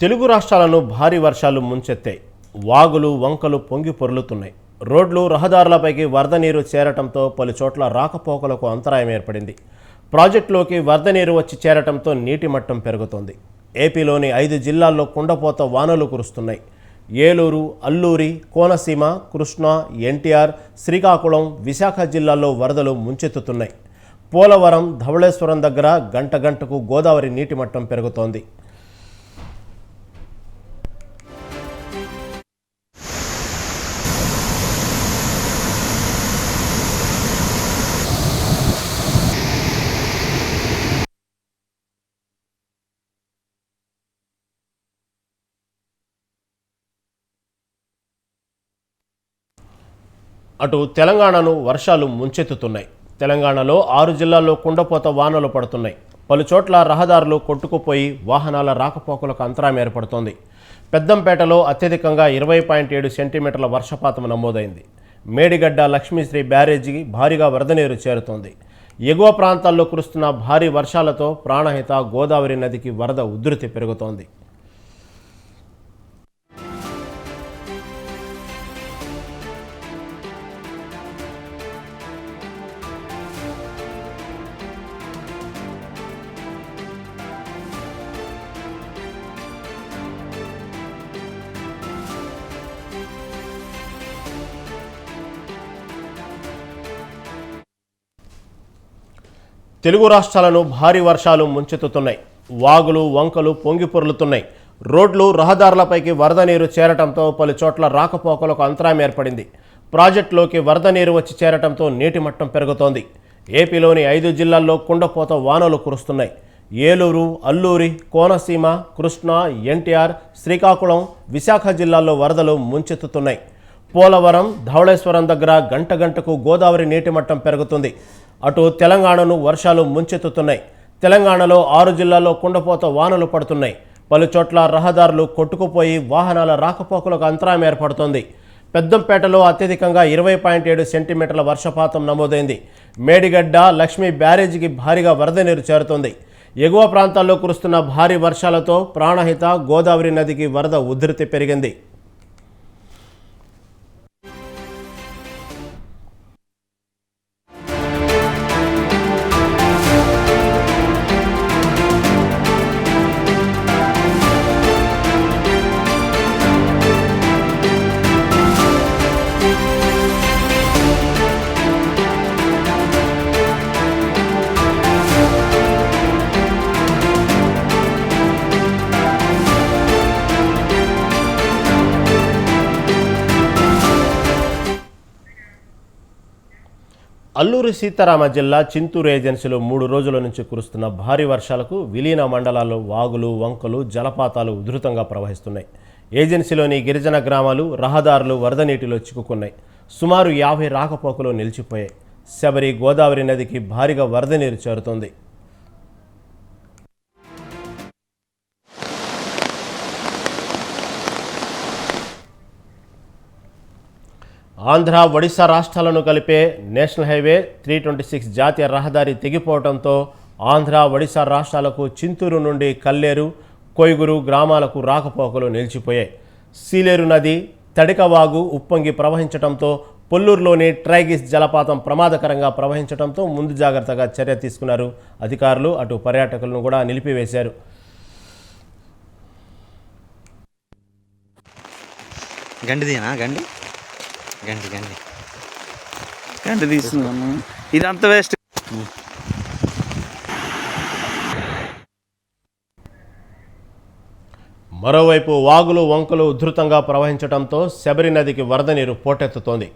తెలుగు రాష్ట్రాలను భారీ వర్షాలు ముంచెత్తాయి వాగులు వంకలు పొంగి పొర్లుతున్నాయి. రోడ్లు రహదారులపైకి వరద నీరు చేరటంతో పలు చోట్ల రాకపోకలకు అంతరాయం ఏర్పడింది. ప్రాజెక్టులోకి వరద నీరు వచ్చి చేరటంతో నీటి మట్టం పెరుగుతోంది. ఏపీలోని ఐదు జిల్లాల్లో కుండపోత వానలు కురుస్తున్నాయి. ఏలూరు అల్లూరి కోనసీమ కృష్ణా ఎన్టీఆర్ శ్రీకాకుళం విశాఖ జిల్లాల్లో వరదలు ముంచెత్తుతున్నాయి. పోలవరం ధవళేశ్వరం దగ్గర గంట గంటకు గోదావరి నీటి మట్టం పెరుగుతోంది. అటు తెలంగాణను వర్షాలు ముంచెత్తుతున్నాయి. తెలంగాణలో ఆరు జిల్లాల్లో కుండపోత వానలు పడుతున్నాయి. పలు చోట్ల రహదారులు కొట్టుకుపోయి వాహనాల రాకపోకలకు అంతరాయం ఏర్పడుతోంది. పెద్దంపేటలో అత్యధికంగా ఇరవై పాయింట్ ఏడు సెంటీమీటర్ల వర్షపాతం నమోదైంది. మేడిగడ్డ లక్ష్మీశ్రీ బ్యారేజీకి భారీగా వరద నీరు చేరుతోంది. ఎగువ ప్రాంతాల్లో కురుస్తున్న భారీ వర్షాలతో ప్రాణహిత గోదావరి నదికి వరద ఉధృతి పెరుగుతోంది. తెలుగు రాష్ట్రాలను భారీ వర్షాలు ముంచెత్తుతున్నాయి. వాగులు వంకలు పొంగి పొర్లుతున్నాయి రోడ్లు రహదారులపైకి వరద నీరు చేరటంతో పలు చోట్ల రాకపోకలకు అంతరాయం ఏర్పడింది. ప్రాజెక్టులోకి వరద నీరు వచ్చి చేరటంతో నీటి మట్టం పెరుగుతోంది. ఏపీలోని ఐదు జిల్లాల్లో కుండపోత వానలు కురుస్తున్నాయి. ఏలూరు అల్లూరి కోనసీమ కృష్ణా ఎన్టీఆర్ శ్రీకాకుళం విశాఖ జిల్లాల్లో వరదలు ముంచెత్తుతున్నాయి. పోలవరం ధవళేశ్వరం దగ్గర గంట గంటకు గోదావరి నీటి మట్టం పెరుగుతుంది. అటు తెలంగాణను వర్షాలు ముంచెత్తుతున్నాయి. తెలంగాణలో ఆరు జిల్లాల్లో కుండపోత వానలు పడుతున్నాయి. పలు చోట్ల రహదారులు కొట్టుకుపోయి వాహనాల రాకపోకలకు అంతరాయం ఏర్పడుతోంది. పెద్దంపేటలో అత్యధికంగా ఇరవై పాయింట్ ఏడు సెంటీమీటర్ల వర్షపాతం నమోదైంది. మేడిగడ్డ లక్ష్మీ బ్యారేజీకి భారీగా వరద నీరు చేరుతోంది. ఎగువ ప్రాంతాల్లో కురుస్తున్న భారీ వర్షాలతో ప్రాణహిత గోదావరి నదికి వరద ఉధృతి పెరిగింది. అల్లూరి సీతారామ జిల్లా చింతూరు ఏజెన్సీలో మూడు రోజుల నుంచి కురుస్తున్న భారీ వర్షాలకు విలీన మండలాల్లో వాగులు వంకలు జలపాతాలు ఉధృతంగా ప్రవహిస్తున్నాయి. ఏజెన్సీలోని గిరిజన గ్రామాలు రహదారులు వరద నీటిలో చిక్కుకున్నాయి. సుమారు యాభై రాకపోకలు నిలిచిపోయాయి. శబరి గోదావరి నదికి భారీగా వరద నీరు చేరుతోంది. ఆంధ్ర ఒడిశా రాష్ట్రాలను కలిపే national highway three twenty six జాతీయ రహదారి తెగిపోవడంతో ఆంధ్ర ఒడిశా రాష్ట్రాలకు చింతూరు నుండి కల్లేరు కొయ్యూరు గ్రామాలకు రాకపోకలు నిలిచిపోయాయి. సీలేరు నది తడికవాగు ఉప్పొంగి ప్రవహించడంతో పొల్లూరులోని ట్రైగిస్ జలపాతం ప్రమాదకరంగా ప్రవహించడంతో ముందు జాగ్రత్తగా చర్య తీసుకున్నారు అధికారులు. అటు పర్యాటకులను కూడా నిలిపివేశారు. గండిదేనా? గండి? గండి గండి. ఇదంతా వేస్ట్ మరోవైపు వాగులు వంకలు ఉధృతంగా ప్రవహించడంతో శబరి నదికి వరద నీరు పోటెత్తుతోంది.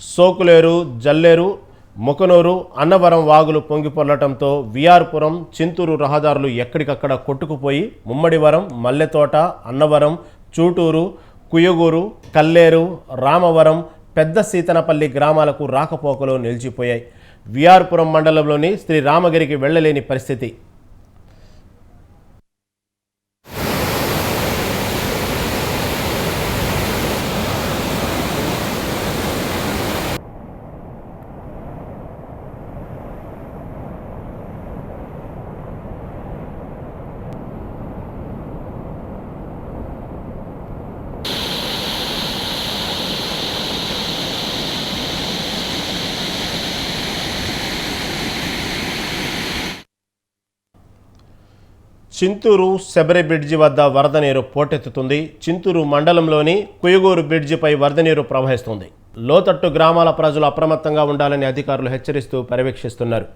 సోకులేరు జల్లేరు ముకనూరు అన్నవరం వాగులు పొంగిపొర్లటంతో విఆర్పురం చింతూరు రహదారులు ఎక్కడికక్కడ కొట్టుకుపోయి ముమ్మడివరం మల్లెతోట అన్నవరం చూటూరు కుయగూరు కల్లేరు రామవరం పెద్ద సీతనపల్లి గ్రామాలకు రాకపోకలు నిలిచిపోయాయి. విఆర్పురం మండలంలోని శ్రీ రామగిరికి వెళ్ళలేని పరిస్థితి. చింతూరు శబరి బ్రిడ్జి వద్ద వరద నీరు పోటెత్తుతుంది. చింతూరు మండలంలోని కుయగూరు బ్రిడ్జిపై వరద నీరు ప్రవహిస్తుంది. లోతట్టు గ్రామాల ప్రజలు అప్రమత్తంగా ఉండాలని అధికారులు హెచ్చరిస్తూ పర్యవేక్షిస్తున్నారు.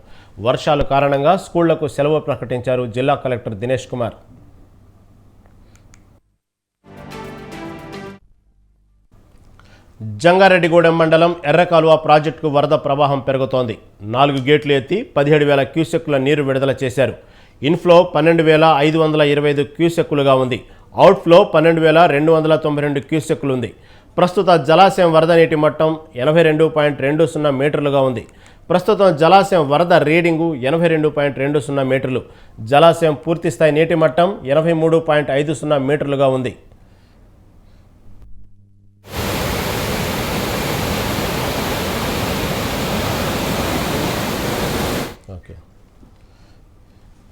వర్షాలు కారణంగా స్కూళ్ళకు సెలవు ప్రకటించారు జిల్లా కలెక్టర్ దినేష్ కుమార్. జంగారెడ్డిగూడెం మండలం ఎర్రకాలువ ప్రాజెక్టుకు వరద ప్రవాహం పెరుగుతోంది. నాలుగు గేట్లు ఎత్తి పదిహేడు వేల క్యూసెక్కుల నీరు విడుదల చేశారు. ఇన్ఫ్లో పన్నెండు వేల ఐదు వందల ఇరవై ఐదు క్యూసెక్కులుగా ఉంది. అవుట్ఫ్లో పన్నెండు వేల రెండు వందల తొంభై రెండు క్యూసెక్కులు ఉంది ప్రస్తుత జలాశయం వరద నీటి మట్టం ఎనభై రెండు పాయింట్ రెండు సున్నా మీటర్లుగా ఉంది. ప్రస్తుతం జలాశయం వరద రీడింగు ఎనభై రెండు పాయింట్ రెండు సున్నా మీటర్లు. జలాశయం పూర్తిస్థాయి నీటి మట్టం ఎనభై మూడు పాయింట్ ఐదు సున్నా మీటర్లుగా ఉంది.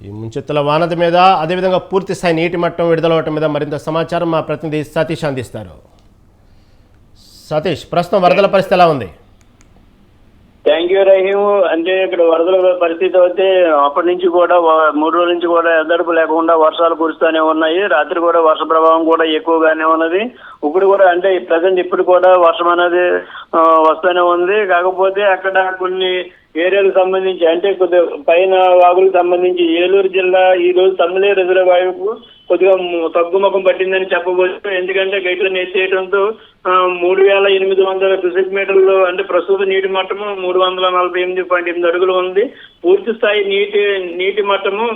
ఈ ముంచెత్తుల వానత మీద అదేవిధంగా పూర్తి స్థాయి నీటి మట్టం విడుదలవటం మీద మరింత సమాచారం మా ప్రతినిధి సతీష్ అందిస్తారు. సతీష్ ప్రస్తుతం వరదల పరిస్థితి ఎలా ఉంది? థ్యాంక్ యూ రహీము అంటే ఇక్కడ వరదల పరిస్థితి అయితే అప్పటి నుంచి కూడా మూడు రోజుల నుంచి కూడా ఎద్దడుపు లేకుండా వర్షాలు కురుస్తూనే ఉన్నాయి. రాత్రి కూడా వర్ష ప్రభావం కూడా ఎక్కువగానే ఉన్నది. ఇప్పుడు కూడా అంటే ప్రజెంట్ ఇప్పుడు కూడా వర్షం అనేది వస్తూనే ఉంది. కాకపోతే అక్కడ కొన్ని ఏరియాకు సంబంధించి అంటే కొద్దిగా పైన వాగులకు సంబంధించి ఏలూరు జిల్లా ఈ రోజు తమిళే రిజర్వాయర్కు కొద్దిగా తగ్గుముఖం పట్టిందని చెప్పవచ్చు. ఎందుకంటే గైట్లను ఎత్తేయడంతో మూడు వేల ఎనిమిది వందల క్యూసెక్ మీటర్లు అంటే ప్రస్తుత నీటి మట్టము మూడు వందల నలభై ఎనిమిది పాయింట్ ఎనిమిది అడుగులు ఉంది. పూర్తి స్థాయి నీటి నీటి మట్టము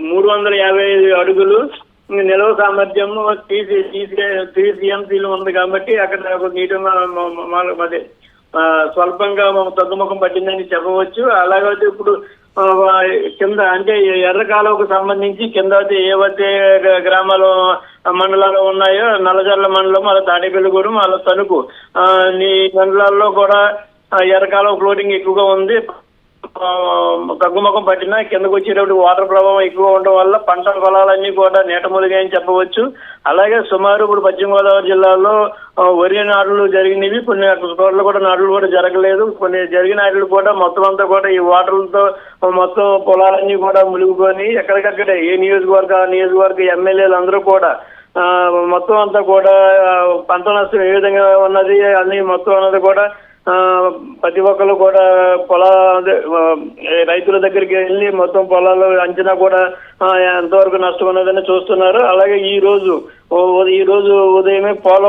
మూడు వందల యాభై ఐదు అడుగులు. నిల్వ సామర్థ్యము టీసీ త్రీ సిఎంసీలు ఉంది కాబట్టి అక్కడ నీటి మ- అదే. స్వల్పంగా తగ్గుముఖం పట్టిందని చెప్పవచ్చు. అలాగైతే ఇప్పుడు కింద అంటే ఎర్ర కాలువకు సంబంధించి కింద అయితే ఏవైతే గ్రామాలు మండలాలు ఉన్నాయో నల్లజర్ల మండలం అలా తాడేపల్లిగూడెం అలా తణుకు. ఆ, ఈ మండలాల్లో కూడా ఆ, ఎర్ర కాలువ ఫ్లోటింగ్ ఎక్కువగా ఉంది. తగ్గుముఖం పట్టినా కిందకు వచ్చేటప్పుడు వాటర్ ప్రభావం ఎక్కువ ఉండడం వల్ల పంట పొలాలన్నీ కూడా నీట మునిగాయని చెప్పవచ్చు. అలాగే సుమారు ఇప్పుడు పశ్చిమ గోదావరి జిల్లాలో వరి నాటలు జరిగినవి కొన్ని చోట్ల కూడా నాట్లు కూడా జరగలేదు. కొన్ని జరిగిన నాట్లు కూడా మొత్తం అంతా కూడా ఈ వాటర్లతో మొత్తం పొలాలన్నీ కూడా ములుగుకొని ఎక్కడికక్కడే ఏ నియోజకవర్గ ఆ నియోజకవర్గ ఎమ్మెల్యేలు అందరూ కూడా మొత్తం అంతా కూడా పంట నష్టం ఏ విధంగా ఉన్నది అన్ని మొత్తం అన్నది కూడా ప్రతి ఒక్కరు కూడా పొలా రైతుల దగ్గరికి వెళ్ళి మొత్తం పొలాలు అంచనా కూడా ఎంతవరకు నష్టం ఉన్నదని చూస్తున్నారు. అలాగే ఈ రోజు ఈ రోజు ఉదయమే పోల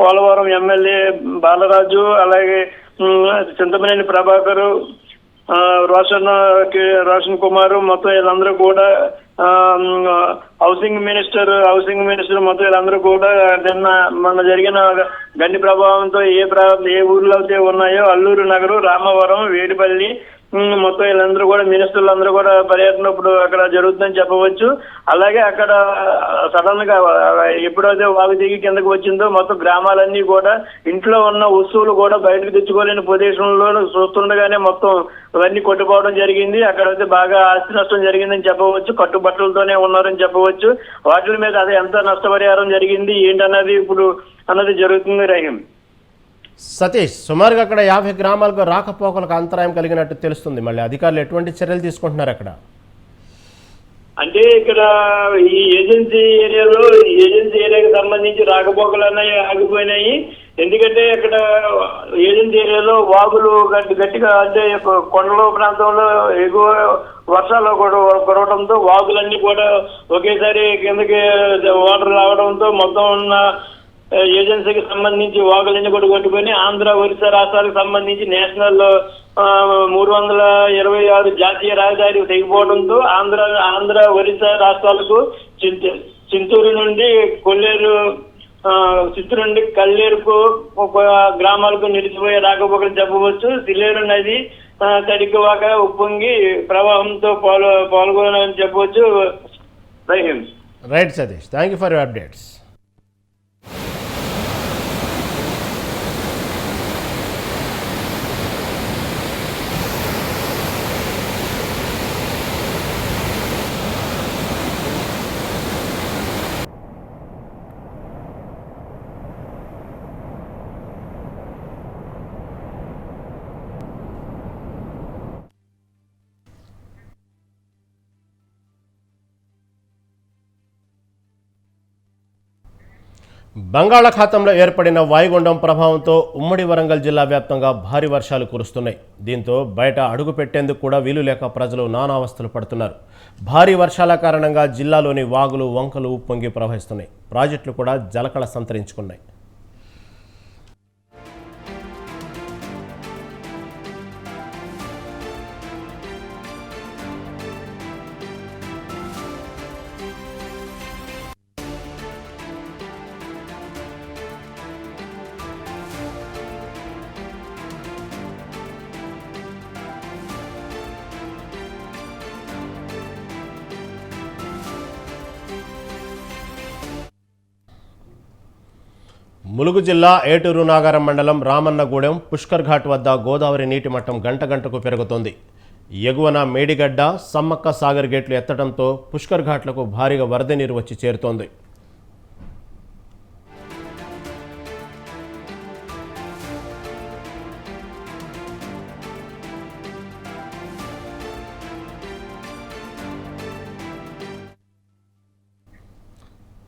పోలవరం ఎమ్మెల్యే బాలరాజు అలాగే చింతమనేని ప్రభాకరు రోషన్ రోషన్ కుమార్ మొత్తం వీళ్ళందరూ కూడా హౌసింగ్ మినిస్టర్ హౌసింగ్ మినిస్టర్ మొత్తం వీళ్ళందరూ కూడా నిన్న మొన్న జరిగిన గండి ప్రభావంతో ఏ ప్రా ఏ ఊర్లో అయితే ఉన్నాయో అల్లూరు నగరు రామవరం వేడిపల్లి మొత్తం వీళ్ళందరూ కూడా మినిస్టర్లు అందరూ కూడా పర్యటన ఇప్పుడు అక్కడ జరుగుతుందని చెప్పవచ్చు. అలాగే అక్కడ సడన్గా ఎప్పుడైతే వాగు దిగి కిందకు వచ్చిందో మొత్తం గ్రామాలన్నీ కూడా ఇంట్లో ఉన్న వస్తువులు కూడా బయటకు తెచ్చుకోలేని ప్రదేశంలో చూస్తుండగానే మొత్తం అవన్నీ కొట్టుకోవడం జరిగింది. అక్కడైతే బాగా ఆస్తి నష్టం జరిగిందని చెప్పవచ్చు. కట్టుబట్టలతోనే ఉన్నారని చెప్పవచ్చు. వాటి మీద అదే ఎంత నష్టపరిహారం జరిగింది ఏంటన్నది ఇప్పుడు అన్నది జరుగుతుంది రహీం. సతీష్ సుమారుగా అక్కడ యాభై గ్రామాలకు రాకపోకలకు అంతరాయం కలిగినట్టు తెలుస్తుంది. మళ్ళీ అధికారులు ఎటువంటి చర్యలు తీసుకుంటున్నారు అక్కడ? అంటే ఇక్కడ ఈ ఏజెన్సీ ఏరియాలో ఈ ఏజెన్సీ ఏరియాకి సంబంధించి రాకపోకలు అన్నవి ఆగిపోయినాయి. ఎందుకంటే ఇక్కడ ఏజెన్సీ ఏరియాలో వాగులు గట్టి గట్టిగా అంటే కొండల ప్రాంతంలో ఎగువ వర్షాలు కూడా కురవడంతో వాగులన్నీ కూడా ఒకేసారి కిందకి వాటర్ రావడంతో మొత్తం ఉన్న ఏజెన్సీకి సంబంధించి వాగులన్నీ కూడా కొట్టుకొని ఆంధ్ర ఒరిస్సా రాష్ట్రాలకు సంబంధించి నేషనల్ మూడు వందల ఇరవై ఆరు జాతీయ రహదారి తెగిపోవడంతో ఆంధ్ర ఆంధ్ర ఒరిస్సా రాష్ట్రాలకు చింతూరు నుండి కొల్లేరు చిత్తూరు నుండి కల్లేరుకు ఒక గ్రామాలకు నిలిచిపోయే రాకపోకలు చెప్పవచ్చు. సిల్లేరు నది ఆ, ఉప్పొంగి ప్రవాహంతో పాల్గొనాలని చెప్పవచ్చు. Rahim right Satish thank you for your updates. బంగాళాఖాతంలో ఏర్పడిన వాయుగుండం ప్రభావంతో ఉమ్మడి వరంగల్ జిల్లా వ్యాప్తంగా భారీ వర్షాలు కురుస్తున్నాయి. దీంతో బయట అడుగు పెట్టేందుకు కూడా వీలు లేక ప్రజలు నానావస్థలు పడుతున్నారు. భారీ వర్షాల కారణంగా జిల్లాలోని వాగులు వంకలు ఉప్పొంగి ప్రవహిస్తున్నాయి. ప్రాజెక్టులు కూడా జలకళ సంతరించుకున్నాయి. ములుగు జిల్లా ఏటూరు నాగారం మండలం రామన్నగూడెం పుష్కర్ ఘాట్ వద్ద గోదావరి నీటి మట్టం గంట గంటకు పెరుగుతోంది. ఎగువన మేడిగడ్డ సమ్మక్క సాగర్ గేట్లు ఎత్తడంతో పుష్కర్ ఘాట్లకు భారీగా వరద నీరు వచ్చి చేరుతోంది.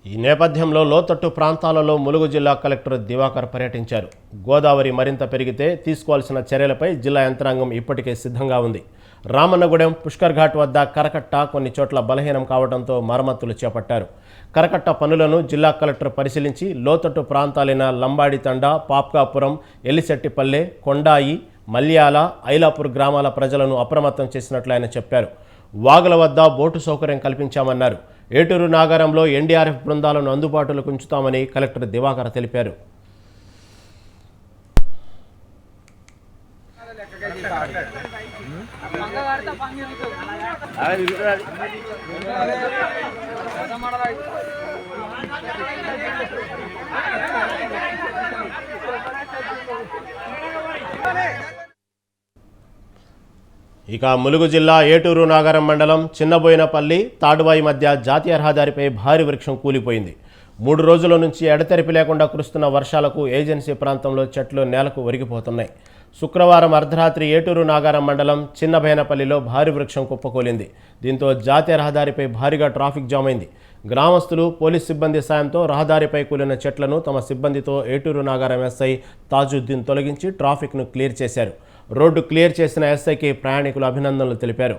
ఈ నేపథ్యంలో లోతట్టు ప్రాంతాలలో ములుగు జిల్లా కలెక్టర్ దివాకర్ పర్యటించారు. గోదావరి మరింత పెరిగితే తీసుకోవాల్సిన చర్యలపై జిల్లా యంత్రాంగం ఇప్పటికే సిద్ధంగా ఉంది. రామన్నగూడెం పుష్కర్ ఘాట్ వద్ద కరకట్ట కొన్ని చోట్ల బలహీనం కావడంతో మరమ్మతులు చేపట్టారు. కరకట్ట పనులను జిల్లా కలెక్టర్ పరిశీలించి లోతట్టు ప్రాంతాలైన లంబాడి తండ పాప్కాపురం ఎల్లిశెట్టిపల్లె కొండాయి మల్యాల ఐలాపూర్ గ్రామాల ప్రజలను అప్రమత్తం చేసినట్లు ఆయన చెప్పారు. వాగుల వద్ద బోటు సౌకర్యం కల్పించామన్నారు. ఏటూరు నాగారంలో ఎన్డీఆర్ఎఫ్ బృందాలను అందుబాటులోకి ఉంచుతామని కలెక్టర్ దివాకర్ తెలిపారు. ఇక ములుగు జిల్లా ఏటూరు నాగరం మండలం చిన్నబోయినపల్లి తాడువాయి మధ్య జాతీయ రహదారిపై భారీ వృక్షం కూలిపోయింది. మూడు రోజుల నుంచి ఎడతెరిపి లేకుండా కురుస్తున్న వర్షాలకు ఏజెన్సీ ప్రాంతంలో చెట్లు నేలకు ఒరిగిపోతున్నాయి. శుక్రవారం అర్ధరాత్రి ఏటూరు నాగారం మండలం చిన్నబైనపల్లిలో భారీ వృక్షం కుప్పకూలింది. దీంతో జాతీయ రహదారిపై భారీగా ట్రాఫిక్ జామ్ అయింది. గ్రామస్తులు పోలీస్ సిబ్బంది సాయంతో రహదారిపై కూలిన చెట్లను తమ సిబ్బందితో ఏటూరు నాగారం ఎస్ఐ తాజుద్దీన్ తొలగించి ట్రాఫిక్ను క్లియర్ చేశారు. రోడ్డు క్లియర్ చేసిన ఎస్ఐకి ప్రయాణికులు అభినందనలు తెలిపారు.